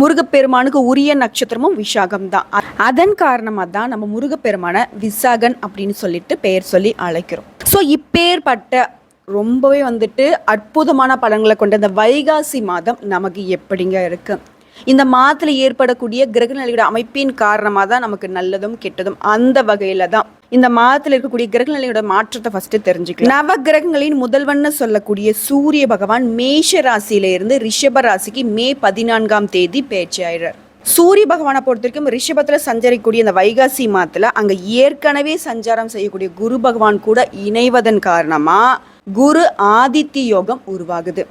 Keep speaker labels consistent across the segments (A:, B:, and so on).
A: முருகப்பெருமானுக்கு உரிய நட்சத்திரமும் விசாகம் தான் அதன் காரணமாக தான் நம்ம முருகப்பெருமானை விசாகன் அப்படின்னு சொல்லிட்டு பெயர் சொல்லி அழைக்கிறோம். ஸோ இப்பேற்பட்ட ரொம்பவே வந்துட்டு அற்புதமான பலன்களை கொண்ட இந்த வைகாசி மாதம் நமக்கு எப்படிங்க இருக்கு? இந்த மாதத்தில் ஏற்படக்கூடிய கிரகநிலையோட அமைப்பின் காரணமாக தான் நமக்கு நல்லதும் கெட்டதும் அந்த வகையில் தான். இந்த மாதத்தில் இருக்கக்கூடிய கிரகநிலையோட மாற்றத்தை ஃபர்ஸ்ட் தெரிஞ்சுக்கலாம். நவ கிரகங்களின் முதல்வன்னு சொல்லக்கூடிய சூரிய பகவான் மேஷ ராசியிலிருந்து ரிஷப ராசிக்கு மே பதினான்காம் தேதி பேச்சு சூரிய பகவானை பொறுத்த வரைக்கும் ரிஷபத்தில் சஞ்சரிக்கக்கூடிய இந்த வைகாசி மாதத்தில் அங்கே ஏற்கனவே சஞ்சாரம் செய்யக்கூடிய குரு பகவான் கூட இணைவதன் காரணமாக குரு ஆதித்ய யோகம் உருவாகுது.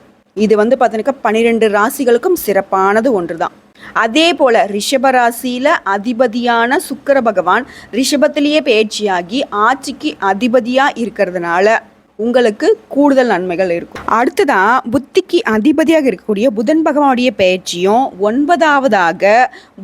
A: இது வந்து பார்த்தீங்கன்னா பன்னிரெண்டு ராசிகளுக்கும் சிறப்பானது ஒன்று தான் அதே போல ரிஷப ராசியில அதிபதியான சுக்கர பகவான் ரிஷபத்திலேயே பயிற்சியாகி ஆட்சிக்கு அதிபதியா இருக்கிறதுனால உங்களுக்கு கூடுதல் நன்மைகள் இருக்கும். அடுத்ததான் புத்திக்கு அதிபதியாக இருக்கக்கூடிய புதன் பகவானுடைய பயிற்சியும் ஒன்பதாவதாக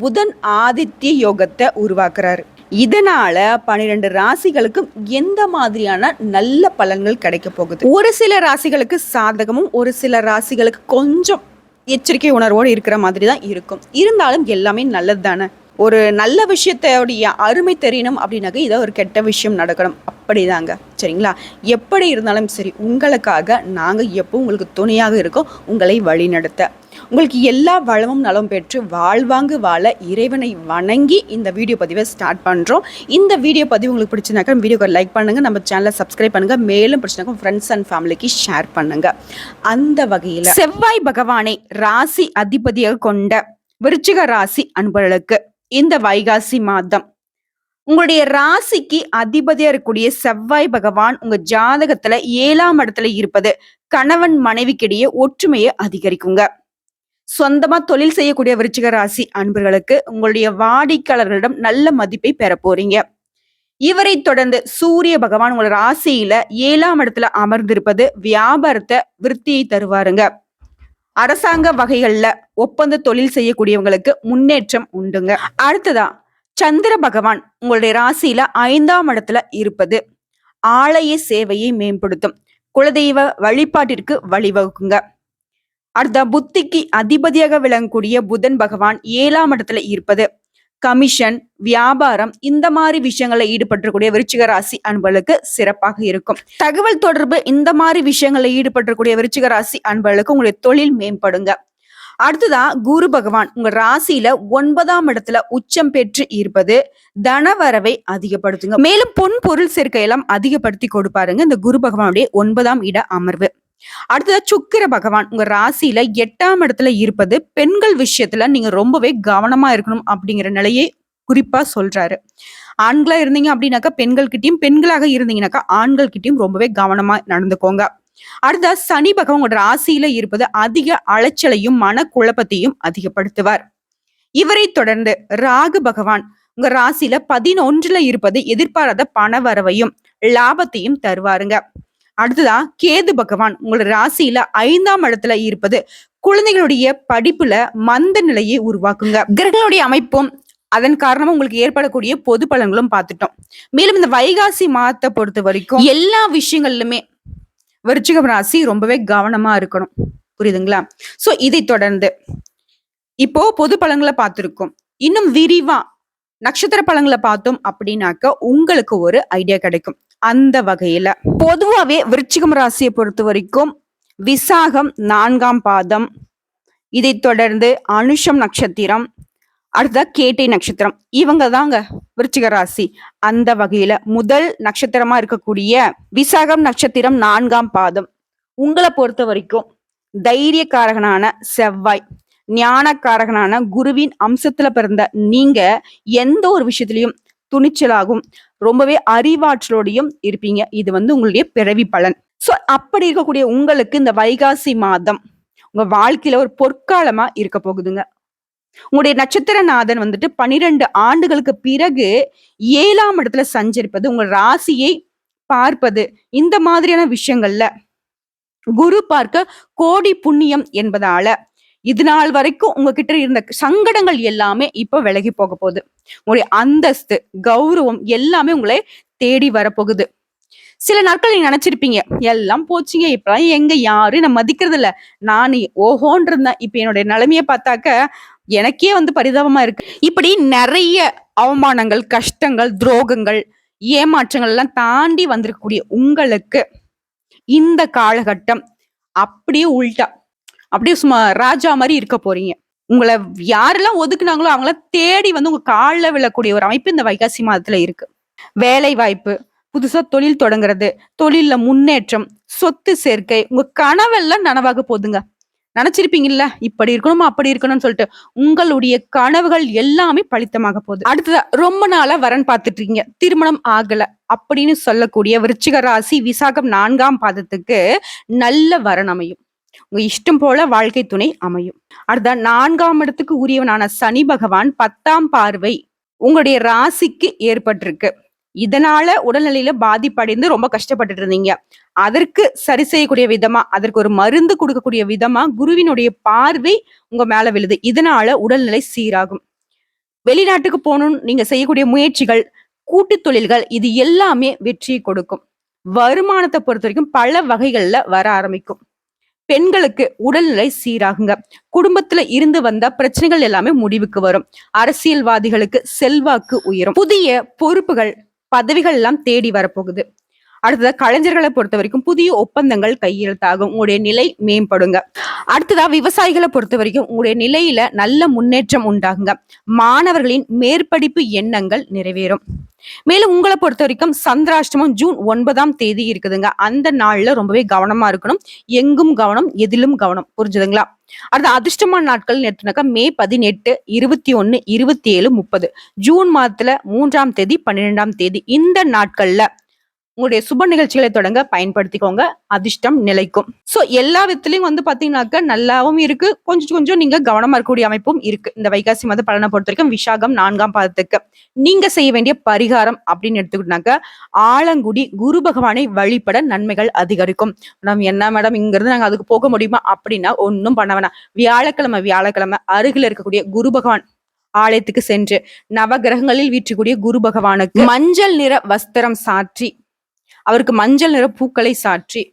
A: புதன் ஆதித்ய யோகத்தை உருவாக்குறாரு. இதனால பன்னிரெண்டு ராசிகளுக்கும் எந்த மாதிரியான நல்ல பலன்கள் கிடைக்க போகுது? ஒரு சில ராசிகளுக்கு சாதகமும் ஒரு சில ராசிகளுக்கு கொஞ்சம் எச்சரிக்கை உணர்வோடு இருக்கிற மாதிரி தான் இருக்கும். இருந்தாலும் எல்லாமே நல்லது தானே ஒரு நல்ல விஷயத்தோடைய அருமை தெரியணும் அப்படின்னாக்க இதை ஒரு கெட்ட விஷயம் நடக்கணும். அப்படிதாங்க. சரிங்களா? எப்படி இருந்தாலும் சரி உங்களுக்காக நாங்கள் எப்போ உங்களுக்கு துணையாக இருக்கோம். உங்களை வழிநடத்த. உங்களுக்கு எல்லா வளமும் நலம் பெற்று வாழ்வாங்கு வாழ இறைவனை வணங்கி இந்த வீடியோ பதிவை ஸ்டார்ட் பண்ணுறோம் இந்த வீடியோ பதிவு உங்களுக்கு பிடிச்சினாக்கா வீடியோக்கு லைக் பண்ணுங்கள் நம்ம சேனலை சப்ஸ்கிரைப் பண்ணுங்கள் மேலும் பிடிச்சினாக்கா ஃப்ரெண்ட்ஸ் அண்ட் ஃபேமிலிக்கு ஷேர் பண்ணுங்கள் அந்த வகையில் செவ்வாய் பகவானை ராசி அதிபதியாக கொண்ட விருச்சிக ராசி அன்பர்களுக்கு இந்த வைகாசி மாதம் உங்களுடைய ராசிக்கு அதிபதியா இருக்கக்கூடிய செவ்வாய் பகவான் உங்க ஜாதகத்துல ஏழாம் இடத்துல இருப்பது கணவன் மனைவிக்கிடையே ஒற்றுமையை அதிகரிக்குங்க. சொந்தமா தொழில் செய்யக்கூடிய விருச்சிக ராசி அன்பர்களுக்கு உங்களுடைய வாடிக்கையாளர்களிடம் நல்ல மதிப்பை பெற போறீங்க. இவரை தொடர்ந்து சூரிய பகவான் உங்களோட ராசியில ஏழாம் இடத்துல அமர்ந்திருப்பது வியாபாரத்தை விருத்தியை தருவாருங்க. அரசாங்க வகைகள்ல ஒப்பந்த தொழில் செய்யக்கூடியவங்களுக்கு முன்னேற்றம் உண்டுங்க. அடுத்ததா சந்திர பகவான் உங்களுடைய ராசியில ஐந்தாம் இடத்துல இருப்பது. ஆலய சேவையை மேம்படுத்தும். குலதெய்வ வழிபாட்டிற்கு வழிவகுக்குங்க. அடுத்த புத்திக்கு அதிபதியாக விளங்கக்கூடிய புதன் பகவான் ஏழாம் இடத்துல இருப்பது. கமிஷன் வியாபாரம் இந்த மாதிரி விஷயங்களை ஈடுபட்டிருக்கூடிய விருச்சிக ராசி அன்பர்களுக்கு சிறப்பாக இருக்கும். தகவல் தொடர்பு இந்த மாதிரி விஷயங்களை ஈடுபட்டிருக்கூடிய விருச்சிக ராசி அன்பர்களுக்கு உங்களுடைய தொழில் மேம்படுங்க. அடுத்ததா குரு பகவான். உங்க ராசியில ஒன்பதாம் இடத்துல உச்சம் பெற்று இருப்பது தனவரவை அதிகப்படுத்துங்க. மேலும் பொன் பொருள் சேர்க்கையெல்லாம் அதிகப்படுத்தி கொடுப்பாருங்க இந்த குரு பகவானுடைய ஒன்பதாம் இட அமர்வு.
B: அடுத்ததா சுக்கிர பகவான். உங்க ராசியில எட்டாம் இடத்துல இருப்பது பெண்கள் விஷயத்துல நீங்க ரொம்பவே கவனமா இருக்கணும் அப்படிங்கிற நிலையை குறிப்பா சொல்றாரு. ஆண்களா இருந்தீங்க அப்படின்னாக்கா பெண்கள் கிட்டயும் பெண்களாக இருந்தீங்கன்னாக்கா ஆண்கள் கிட்டயும் ரொம்பவே கவனமா நடந்துக்கோங்க. அடுத்த சனி பகவான் உங்களோட ராசியில இருப்பது அதிக அலைச்சலையும் மனக்குழப்பத்தையும் அதிகப்படுத்துவார். இவரை தொடர்ந்து ராகு பகவான் உங்க ராசியில பதினொன்றுல இருப்பது எதிர்பாராத பண வரவையும் லாபத்தையும் தருவாருங்க. அடுத்ததா கேது பகவான் உங்களோட ராசியில ஐந்தாம் இடத்துல இருப்பது குழந்தைகளுடைய படிப்புல மந்த நிலையை உருவாக்குங்க. கிரகங்களுடைய அமைப்பும் அதன் காரணமா உங்களுக்கு ஏற்படக்கூடிய பொது பலன்களும் பார்த்துட்டோம். மேலும் இந்த வைகாசி மாதத்தை பொறுத்த வரைக்கும் எல்லா விஷயங்கள்லுமே விருச்சிகம் ராசி ரொம்பவே கவனமா இருக்கணும். புரியுதுங்களா? சோ இதை தொடர்ந்து. இப்போ பொது பழங்களை பார்த்துருக்கோம். இன்னும் விரிவா நட்சத்திர பழங்களை பார்த்தோம் அப்படின்னாக்க உங்களுக்கு ஒரு ஐடியா கிடைக்கும். அந்த வகையில. பொதுவாவே விருச்சிகம் ராசியை பொறுத்த வரைக்கும் விசாகம் நான்காம் பாதம். இதை தொடர்ந்து அனுஷம் நட்சத்திரம். அடுத்த கேட்டை நட்சத்திரம். இவங்க தாங்க விருச்சிக ராசி. அந்த வகையில முதல் நட்சத்திரமா இருக்கக்கூடிய விசாகம் நட்சத்திரம் நான்காம் பாதம். உங்களை பொறுத்த வரைக்கும் தைரியக்காரகனான செவ்வாய் ஞானக்காரகனான குருவின் அம்சத்துல பிறந்த நீங்க எந்த ஒரு விஷயத்திலையும் துணிச்சலாகும் ரொம்பவே அறிவாற்றலோடையும் இருப்பீங்க. இது வந்து உங்களுடைய பிறவி பலன். ஸோ அப்படி இருக்கக்கூடிய உங்களுக்கு இந்த வைகாசி மாதம் உங்க வாழ்க்கையில ஒரு பொற்காலமா இருக்க போகுதுங்க. உங்களுடைய நட்சத்திரநாதன் வந்துட்டு பனிரெண்டு ஆண்டுகளுக்கு பிறகு ஏழாம் இடத்துல சஞ்சரிப்பது உங்கள் ராசியை பார்ப்பது இந்த மாதிரியான விஷயங்கள்ல குரு பார்க்க கோடி புண்ணியம் என்பதால இது நாள் வரைக்கும் உங்ககிட்ட இருந்த சங்கடங்கள் எல்லாமே இப்ப விலகி போக போகுது. உங்களுடைய அந்தஸ்து கௌரவம் எல்லாமே உங்களை தேடி வரப்போகுது. சில நாட்கள் நீங்க நினைச்சிருப்பீங்க எல்லாம் போச்சுங்க இப்பெல்லாம் எங்க யாரும் நான் மதிக்கிறது இல்ல நான் ஓஹோன் இருந்தேன். இப்ப என்னுடைய நிலைமைய பார்த்தாக்க எனக்கே வந்து பரிதாபமா இருக்கு. இப்படி நிறைய அவமானங்கள் கஷ்டங்கள் துரோகங்கள் ஏமாற்றங்கள் எல்லாம் தாண்டி வந்திருக்கக்கூடிய உங்களுக்கு இந்த காலகட்டம் அப்படியே உள்டா அப்படியே சும்மா ராஜா மாதிரி இருக்க போறீங்க. உங்களை யாரெல்லாம் ஒதுக்குனாங்களோ அவங்கள தேடி வந்து உங்க காலில் விழக்கூடிய ஒரு அமைப்பு இந்த வைகாசி மாதத்துல இருக்கு. வேலை வாய்ப்பு புதுசா தொழில் தொடங்குறது தொழில்ல முன்னேற்றம் சொத்து சேர்க்கை உங்க கனவெல்லாம் நனவாக போகுதுங்க. நினைச்சிருப்பீங்கல்ல? இப்படி இருக்கணுமா அப்படி இருக்கணும்னு சொல்லிட்டு உங்களுடைய கனவுகள் எல்லாமே பழித்தமாக போகுது. அடுத்ததா ரொம்ப நாளா வரன் பார்த்துட்டு இருக்கீங்க திருமணம் ஆகல அப்படின்னு சொல்லக்கூடிய விருச்சிக ராசி விசாகம் நான்காம் பாதத்துக்கு நல்ல வரன் அமையும். உங்க இஷ்டம் போல வாழ்க்கை துணை அமையும். அடுத்த நான்காம் இடத்துக்கு உரியவனான சனி பகவான் பத்தாம் பார்வை உங்களுடைய ராசிக்கு ஏற்பட்டிருக்கு. இதனால உடல்நிலையில பாதிப்படைந்து ரொம்ப கஷ்டப்பட்டுட்டு இருந்தீங்க. அதற்கு சரி செய்யக்கூடிய விதமா அதற்கு ஒரு மருந்து கொடுக்கக்கூடிய விதமா குருவினுடைய பார்வை உங்க மேல விழுது. இதனால உடல்நிலை சீராகும். வெளிநாட்டுக்கு போகணும்னு நீங்க செய்யக்கூடிய முயற்சிகள் கூட்டு தொழில்கள் இது எல்லாமே வெற்றி கொடுக்கும். வருமானத்தை பொறுத்த வரைக்கும் பல வகைகள்ல வர ஆரம்பிக்கும். பெண்களுக்கு உடல்நிலை சீராகுங்க. குடும்பத்துல இருந்து வந்த பிரச்சனைகள் எல்லாமே முடிவுக்கு வரும். அரசியல்வாதிகளுக்கு செல்வாக்கு உயரும். புதிய பொறுப்புகள் பதவிகள் எல்லாம் தேடி வரப்போகுது. அடுத்ததா கலைஞர்களை பொறுத்த வரைக்கும் புதிய ஒப்பந்தங்கள் கையெழுத்தாகும் உங்களுடைய நிலை மேம்படுங்க. அடுத்ததா விவசாயிகளை பொறுத்த வரைக்கும் உங்களுடைய நிலையில நல்ல முன்னேற்றம் உண்டாகுங்க. மாணவர்களின் மேற்படிப்பு எண்ணங்கள் நிறைவேறும். மேலும் உங்களை பொறுத்த வரைக்கும் சந்திராஷ்டமம் ஜூன் ஒன்பதாம் தேதி இருக்குதுங்க. அந்த நாள்ல ரொம்பவே கவனமா இருக்கணும். எங்கும் கவனம் எதிலும் கவனம். புரிஞ்சுதுங்களா? அடுத்த அதிர்ஷ்டமான நாட்கள் நேற்றுனாக்கா மே பதினெட்டு இருபத்தி ஒன்னு இருபத்தி ஏழு முப்பது. ஜூன் மாதத்துல மூன்றாம் தேதி பன்னிரெண்டாம் தேதி. இந்த நாட்கள்ல உங்களுடைய சுப நிகழ்ச்சிகளை தொடங்க பயன்படுத்திக்கோங்க. அதிர்ஷ்டம் நிலைக்கும். சோ எல்லா விதத்திலையும் வந்து பாத்தீங்கன்னாக்க நல்லாவும் இருக்கு. கொஞ்சம் கொஞ்சம் நீங்க கவனமா இருக்கக்கூடிய அமைப்பும் இருக்கு. இந்த வைகாசி மத பலனை பொறுத்த வரைக்கும் விஷாகம் நான்காம் பாதத்துக்கு. நீங்க செய்ய வேண்டிய பரிகாரம் அப்படின்னு எடுத்துக்கிட்டாக்க ஆலங்குடி குரு பகவானை வழிபட நன்மைகள் அதிகரிக்கும். நம்ம என்ன மேடம் இங்கிருந்து நாங்க அதுக்கு போக முடியுமா? அப்படின்னா ஒன்னும் பண்ண வேணாம். வியாழக்கிழமை வியாழக்கிழமை அருகில் இருக்கக்கூடிய குரு பகவான் ஆலயத்துக்கு சென்று நவகிரகங்களில் வீற்றக்கூடிய குரு பகவானுக்கு மஞ்சள் நிற வஸ்திரம் சாற்றி அவருக்கு மஞ்சள் நிற பூக்களை சாற்றி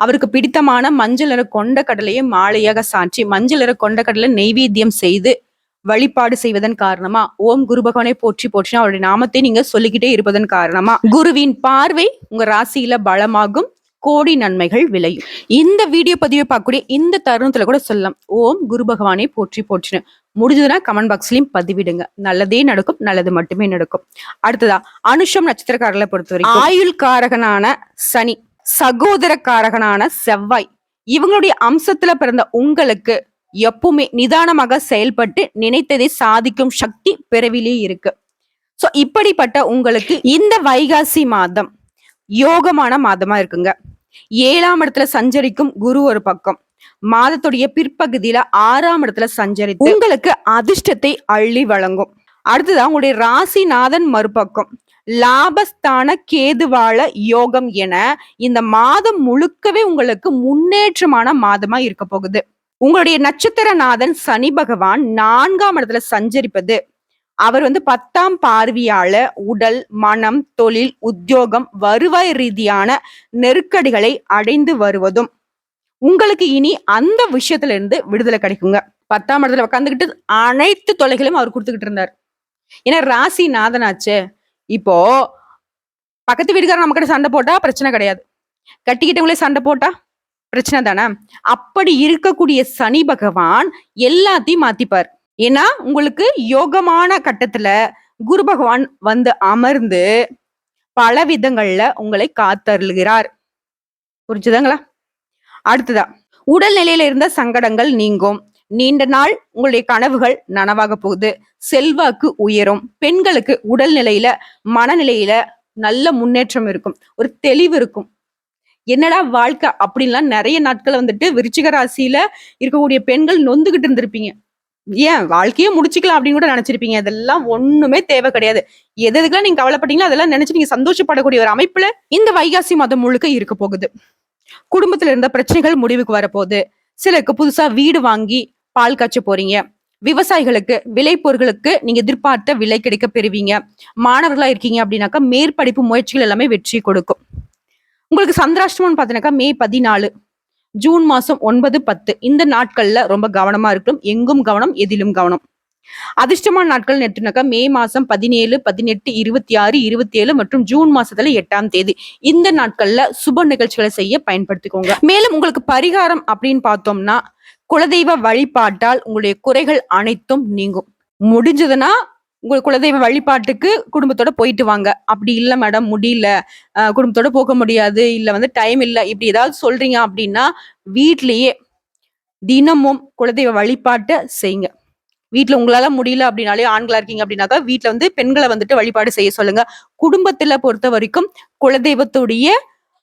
B: அவருக்கு பிடித்தமான மஞ்சள் நிற கொண்ட கடலையை மாலையாக சாற்றி மஞ்சள் நிற கொண்ட கடலை நெய்வேத்தியம் செய்து வழிபாடு செய்வதன் காரணமா? ஓம் குரு பகவானை போற்றி போற்றினா அவருடைய நாமத்தை நீங்க சொல்லிக்கிட்டே இருப்பதன் காரணமா? குருவின் பார்வை உங்க ராசியில பலமாகும் கோடி நன்மைகள் விளையும். இந்த வீடியோ பதிவை பார்க்கக்கூடிய இந்த தருணத்துல கூட சொல்லலாம். ஓம் குரு பகவானை போற்றி போற்றினு. முடிஞ்சதுன்னா கமெண்ட் பாக்ஸ்லயும் பதிவிடுங்க. நல்லதே நடக்கும் நல்லது மட்டுமே நடக்கும். அடுத்ததா அனுஷம் நட்சத்திரக்காரர்களை பொறுத்த வரைக்கும் ஆயுள் காரகனான சனி சகோதர காரகனான செவ்வாய் இவங்களுடைய அம்சத்துல பிறந்த உங்களுக்கு எப்பவுமே நிதானமாக செயல்பட்டு நினைத்ததை சாதிக்கும் சக்தி பிறவிலே இருக்கு. சோ இப்படிப்பட்ட உங்களுக்கு இந்த வைகாசி மாதம் யோகமான மாதமா இருக்குங்க. ஏழாம் இடத்துல சஞ்சரிக்கும் குரு ஒரு பக்கம். மாதத்துடைய பிற்பகுதியில ஆறாம் இடத்துல சஞ்சரித்து உங்களுக்கு அதிர்ஷ்டத்தை அள்ளி வழங்கும். அடுத்ததான் உங்களுடைய ராசிநாதன் மறுபக்கம். லாபஸ்தான கேதுவாள யோகம் என இந்த மாதம் முழுக்கவே உங்களுக்கு முன்னேற்றமான மாதமா இருக்க போகுது. உங்களுடைய நட்சத்திரநாதன் சனி பகவான் நான்காம் இடத்துல சஞ்சரிப்பது. அவர் வந்து பத்தாம் பார்வையால உடல் மனம் தொழில் உத்தியோகம் வருவாய் ரீதியான நெருக்கடிகளை அடைந்து வருவதும். உங்களுக்கு இனி அந்த விஷயத்துல இருந்து விடுதலை கிடைக்குங்க. பத்தாம் இடத்துல உட்காந்துக்கிட்டு அனைத்து தொலைகளையும் அவர் கொடுத்துக்கிட்டு இருந்தார். ஏன்னா ராசி நாதனாச்சே இப்போ பக்கத்து வீட்டுக்காரர் நம்ம கிட்ட சண்டை போட்டா பிரச்சனை கிடையாது. கட்டிக்கிட்டவங்களே சண்டை போட்டா பிரச்சனை தானே? அப்படி இருக்கக்கூடிய சனி பகவான் எல்லாத்தையும் மாத்திப்பார். ஏன்னா உங்களுக்கு யோகமான கட்டத்துல குரு பகவான் வந்து அமர்ந்து பல விதங்கள்ல உங்களை காத்தருளுகிறார். புரிஞ்சுதாங்களா? அடுத்ததா உடல்நிலையில இருந்த சங்கடங்கள் நீங்கும். நீண்ட நாள் உங்களுடைய கனவுகள் நனவாக போகுது. செல்வாக்கு உயரும். பெண்களுக்கு உடல்நிலையில மனநிலையில நல்ல முன்னேற்றம் இருக்கும். ஒரு தெளிவு இருக்கும். என்னடா வாழ்க்கை அப்படின்லாம் நிறைய நாட்கள் வந்துட்டு விருச்சிக ராசியில இருக்கக்கூடிய பெண்கள் நொந்துகிட்டு இருந்திருப்பீங்க. ஏன்? வாழ்க்கையே முடிச்சுக்கலாம் அப்படின்னு கூட நினைச்சிருப்பீங்க. அதெல்லாம் ஒண்ணுமே தேவை கிடையாது. எது எதுக்கெல்லாம் நீங்க கவலைப்பட்டீங்களோ அதெல்லாம் நினைச்சு நீங்க சந்தோஷப்படக்கூடிய ஒரு அமைப்புல இந்த வைகாசி மாதம் முழுக்க இருக்க போகுது. குடும்பத்துல இருந்த பிரச்சனைகள் முடிவுக்கு வரப்போகுது. சிலருக்கு புதுசா வீடு வாங்கி பால் காய்ச்ச போறீங்க. விவசாயிகளுக்கு விளைபொருட்களுக்கு நீங்க எதிர்பார்த்த விலை கிடைக்க பெறுவீங்க. மாணவர்களா இருக்கீங்க அப்படின்னாக்கா மேற்படிப்பு முயற்சிகள் எல்லாமே வெற்றி கொடுக்கும். உங்களுக்கு சந்திராஷ்டமம்னு பார்த்தீங்கன்னாக்கா மே பதினாலு ஜூன் மாசம் ஒன்பது பத்து. இந்த நாட்கள்ல ரொம்ப கவனமா இருக்கணும். எங்கும் கவனம் எதிலும் கவனம். அதிர்ஷ்டமான நாட்கள் நெட்டுனாக்கா மே மாசம் பதினேழு பதினெட்டு இருபத்தி ஆறு இருபத்தி ஏழு மற்றும் ஜூன் மாசத்துல எட்டாம் தேதி. இந்த நாட்கள்ல சுப நிகழ்ச்சிகளை செய்ய பயன்படுத்திக்கோங்க. மேலும் உங்களுக்கு பரிகாரம் அப்படின்னு பார்த்தோம்னா குலதெய்வ வழிபாட்டால் உங்களுடைய குறைகள் அனைத்தும் நீங்கும். முடிஞ்சதுன்னா உங்கள் குலதெய்வ வழிபாட்டுக்கு குடும்பத்தோட போயிட்டு வாங்க. அப்படி இல்ல மேடம் முடியல. குடும்பத்தோட போக முடியாது. இல்ல வந்து டைம் இல்ல. இப்படி ஏதாவது சொல்றீங்க அப்படின்னா வீட்லயே தினமும் குலதெய்வ வழிபாட்டை செய்யுங்க. வீட்டில் உங்களால முடியல அப்படின்னாலே ஆண்களா இருக்கீங்க அப்படின்னாக்கா வீட்டில் வந்து பெண்களை வந்துட்டு வழிபாடு செய்ய சொல்லுங்க. குடும்பத்துல பொறுத்த வரைக்கும் குலதெய்வத்துடைய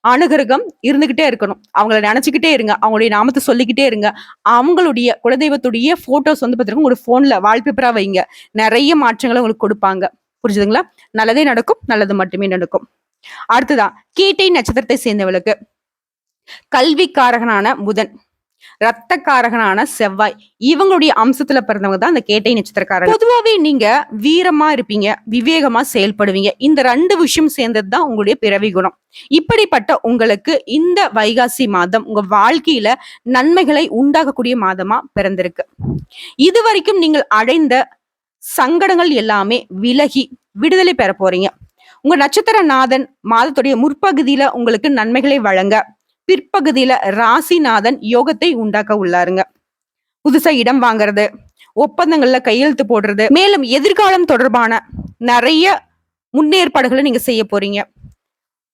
B: அனுகிரகம் இருந்துகிட்டே இருக்கணும். அவங்கள நினைச்சுக்கிட்டே இருங்க. அவங்களுடைய நாமத்தை சொல்லிக்கிட்டே இருங்க. அவங்களுடைய குலதெய்வத்துடைய போட்டோஸ் வந்து பார்த்தீங்கன்னா ஒரு போன்ல வால்பேப்பரா வைங்க. நிறைய மாற்றங்களை உங்களுக்கு கொடுப்பாங்க. புரிஞ்சுதுங்களா? நல்லதே நடக்கும். நல்லது மட்டுமே நடக்கும். அடுத்ததான் கீட்டை நட்சத்திரத்தை சேர்ந்தவளுக்கு. கல்விக்காரகனான புதன். ரத்தக்காரகனான செவ்வாய். இவங்களுடைய அம்சத்துல பிறந்தவங்க தான் அந்த கேட்டை நட்சத்திரக்காரர் பொதுவாகவே நீங்க வீரமா இருப்பீங்க விவேகமா செயல்படுவீங்க. இந்த ரெண்டு விஷயம் சேர்ந்தது தான் உங்களுடைய பிறவி குணம். இப்படிப்பட்ட உங்களுக்கு இந்த வைகாசி மாதம் உங்க வாழ்க்கையில நன்மைகளை உண்டாகக்கூடிய மாதமா பிறந்திருக்கு. இது வரைக்கும் நீங்கள் அடைந்த சங்கடங்கள் எல்லாமே விலகி விடுதலை பெற போறீங்க. உங்க நட்சத்திர நாதன் மாதத்துடைய முற்பகுதியில உங்களுக்கு நன்மைகளை வழங்க பிற்பகுதியில ராசிநாதன் யோகத்தை உண்டாக்க உள்ளாருங்க. புதுசா இடம் வாங்குறது ஒப்பந்தங்கள்ல கையெழுத்து போடுறது மேலும் எதிர்காலம் தொடர்பான நிறைய முன்னேற்பாடுகளை நீங்க செய்ய போறீங்க.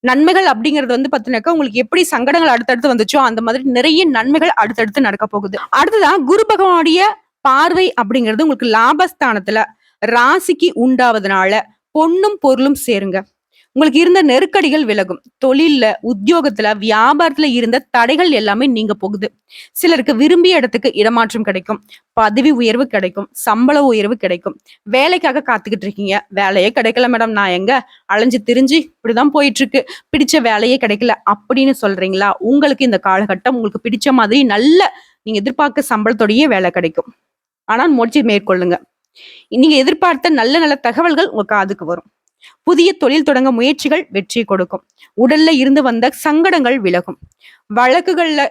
B: நன்மைகள் அப்படிங்கிறது வந்து பாத்தீங்கன்னாக்கா உங்களுக்கு எப்படி சங்கடங்கள் அடுத்தடுத்து வந்துச்சோ அந்த மாதிரி நிறைய நன்மைகள் அடுத்தடுத்து நடக்க போகுது. அடுத்ததான் குரு பகவானுடைய பார்வை அப்படிங்கிறது உங்களுக்கு லாபஸ்தானத்துல ராசிக்கு உண்டாவதுனால பொண்ணும் பொருளும் சேருங்க. உங்களுக்கு இருந்த நெருக்கடிகள் விலகும். தொழில்ல உத்தியோகத்துல வியாபாரத்துல இருந்த தடைகள் எல்லாமே நீங்க போகுது. சிலருக்கு விரும்பிய இடத்துக்கு இடமாற்றம் கிடைக்கும். பதவி உயர்வு கிடைக்கும். சம்பள உயர்வு கிடைக்கும். வேலைக்காக காத்துக்கிட்டு இருக்கீங்க. வேலையே கிடைக்கல மேடம். நான் எங்க? அலைஞ்சு திரிஞ்சு இப்படிதான் போயிட்டு இருக்கு பிடிச்ச வேலையே கிடைக்கல அப்படின்னு சொல்றீங்களா? உங்களுக்கு இந்த காலகட்டம் உங்களுக்கு பிடிச்ச மாதிரி நல்ல நீங்க எதிர்பார்க்க சம்பளத்தோடயே வேலை கிடைக்கும். ஆனால் முயற்சி மேற்கொள்ளுங்க. நீங்க எதிர்பார்த்த நல்ல நல்ல தகவல்கள் உங்க காதுக்கு வரும். புதிய தொழில் தொடங்க முயற்சிகள் வெற்றி கொடுக்கும். உடல்ல இருந்து வந்த சங்கடங்கள் விலகும். வழக்குகள்ல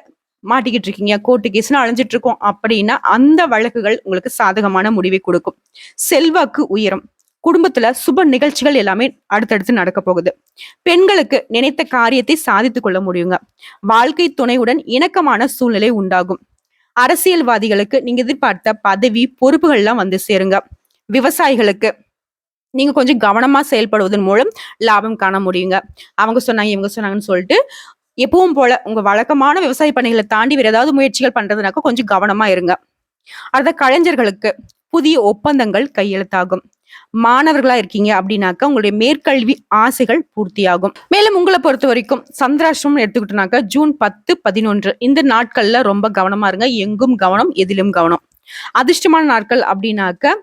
B: மாட்டிக்கிட்டு இருக்கீங்க கோர்ட்டு கேஸ்னு அலைஞ்சிட்டு இருக்கோம் அப்படின்னா அந்த வழக்குகள் உங்களுக்கு சாதகமான முடிவை கொடுக்கும். செல்வாக்கு உயரும். குடும்பத்துல சுப நிகழ்ச்சிகள் எல்லாமே அடுத்தடுத்து நடக்க போகுது. பெண்களுக்கு நினைத்த காரியத்தை சாதித்துக் கொள்ள முடியுங்க. வாழ்க்கை துணையுடன் இணக்கமான சூழ்நிலை உண்டாகும். அரசியல்வாதிகளுக்கு நீங்க எதிர்பார்த்த பதவி பொறுப்புகள் எல்லாம் வந்து சேருங்க. விவசாயிகளுக்கு நீங்க கொஞ்சம் கவனமா செயல்படுவதன் மூலம் லாபம் காண முடியுங்க. அவங்க சொன்னாங்க இவங்க சொன்னாங்கன்னு சொல்லிட்டு எப்பவும் போல உங்க வழக்கமான விவசாய பணிகளை தாண்டி வேற ஏதாவது முயற்சிகள் பண்றதுனாக்க கொஞ்சம் கவனமா இருங்க. அடுத்த கலைஞர்களுக்கு புதிய ஒப்பந்தங்கள் கையெழுத்தாகும். மாணவர்களா இருக்கீங்க அப்படின்னாக்கா உங்களுடைய மேற்கல்வி ஆசைகள் பூர்த்தியாகும். மேலும் உங்களை பொறுத்த வரைக்கும் சந்திராஷ்டிரம் எடுத்துக்கிட்டோம்னாக்கா ஜூன் பத்து பதினொன்று. இந்த நாட்கள்ல ரொம்ப கவனமா இருங்க. எங்கும் கவனம் எதிலும் கவனம். அதிர்ஷ்டமான நாட்கள் அப்படின்னாக்க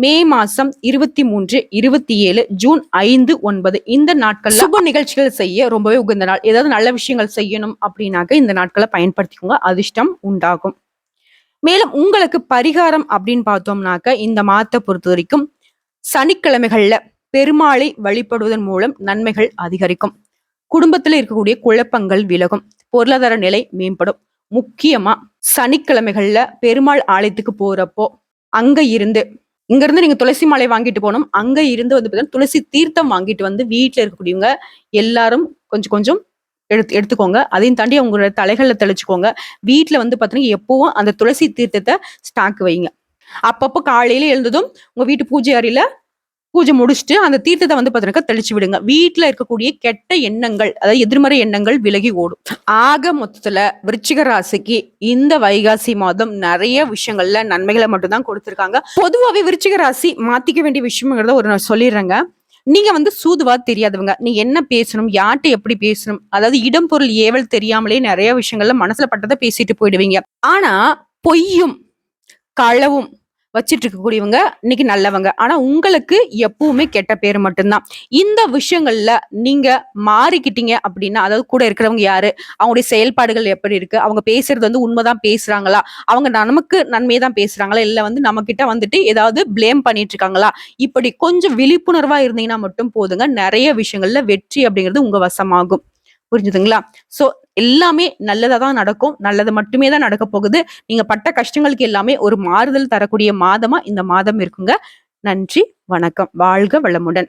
B: மே மாசம் இருபத்தி மூன்று இருபத்தி ஏழு ஜூன் ஐந்து ஒன்பது. இந்த நாட்கள் சுப நிகழ்ச்சிகள் செய்ய ரொம்பவே உகந்த நாள். ஏதாவது நல்ல விஷயங்கள் செய்யணும் அப்படின்னாக்க இந்த நாட்களை பயன்படுத்திக்கோங்க. அதிர்ஷ்டம் உண்டாகும். மேலும் உங்களுக்கு பரிகாரம் அப்படின்னு பார்த்தோம்னாக்க இந்த மாதத்தை பொறுத்த வரைக்கும் சனிக்கிழமைகள்ல பெருமாளை வழிபடுவதன் மூலம் நன்மைகள் அதிகரிக்கும். குடும்பத்துல இருக்கக்கூடிய குழப்பங்கள் விலகும். பொருளாதார நிலை மேம்படும். முக்கியமா சனிக்கிழமைகள்ல பெருமாள் ஆலயத்துக்கு போறப்போ அங்க இருந்து இங்க இருந்து நீங்க துளசி மாலை வாங்கிட்டு போகணும். அங்க இருந்து வந்து பார்த்தீங்கன்னா துளசி தீர்த்தம் வாங்கிட்டு வந்து வீட்டுல இருக்கக்கூடியவங்க எல்லாரும் கொஞ்சம் கொஞ்சம் எடுத்து எடுத்துக்கோங்க. அதையும் தாண்டி உங்களோட தலைகளில் தெளிச்சுக்கோங்க. வீட்டுல வந்து பார்த்தீங்கன்னா எப்பவும் அந்த துளசி தீர்த்தத்தை ஸ்டாக் வைங்க. அப்பப்போ காலையில எழுந்ததும் உங்க வீட்டு பூஜை அறையில பூஜை முடிச்சுட்டு அந்த தீர்த்தத்தை வந்து பார்த்தீங்கன்னா தெளிச்சு விடுங்க. வீட்டில் இருக்கக்கூடிய கெட்ட எண்ணங்கள் அதாவது எதிர்மறை எண்ணங்கள் விலகி ஓடும். ஆக மொத்தத்தில் விருச்சிக ராசிக்கு இந்த வைகாசி மாதம் நிறைய விஷயங்கள்ல நன்மைகளை மட்டும்தான் கொடுத்துருக்காங்க. பொதுவாகவே விருச்சிக ராசி மாத்திக்க வேண்டிய விஷயங்கிறத ஒரு நான் சொல்லிடுறேங்க. நீங்க வந்து சூதுவா தெரியாதவங்க. நீ என்ன பேசணும் யார்கிட்ட எப்படி பேசணும் அதாவது இடம் பொருள் ஏவல் தெரியாமலே நிறைய விஷயங்கள்ல மனசுல பட்டதை பேசிட்டு போயிடுவீங்க. ஆனா பொய்யும் களவும் வச்சிட்டு இருக்கக்கூடியவங்க இன்னைக்கு நல்லவங்க. ஆனா உங்களுக்கு எப்பவுமே கெட்ட பேர் மட்டும்தான். இந்த விஷயங்கள்ல நீங்க மாறிக்கிட்டீங்க அப்படின்னா அதாவது கூட இருக்கிறவங்க யாரு? அவங்களுடைய செயல்பாடுகள் எப்படி இருக்கு? அவங்க பேசுறது வந்து உண்மைதான் பேசுறாங்களா? அவங்க நமக்கு நன்மையை தான் பேசுறாங்களா? இல்ல வந்து நம்ம கிட்ட வந்துட்டு ஏதாவது பிளேம் பண்ணிட்டு இருக்காங்களா இப்படி கொஞ்சம் விழிப்புணர்வா இருந்தீங்கன்னா மட்டும் போதுங்க. நிறைய விஷயங்கள்ல வெற்றி அப்படிங்கிறது உங்க வசமாகும். புரிஞ்சுதுங்களா? சோ எல்லாமே நல்லதா தான் நடக்கும். நல்லது மட்டுமே தான் நடக்க போகுது. நீங்க பட்ட கஷ்டங்களுக்கு எல்லாமே ஒரு மாறுதல் தரக்கூடிய மாதமா இந்த மாதம் இருக்குங்க. நன்றி வணக்கம். வாழ்க வளமுடன்.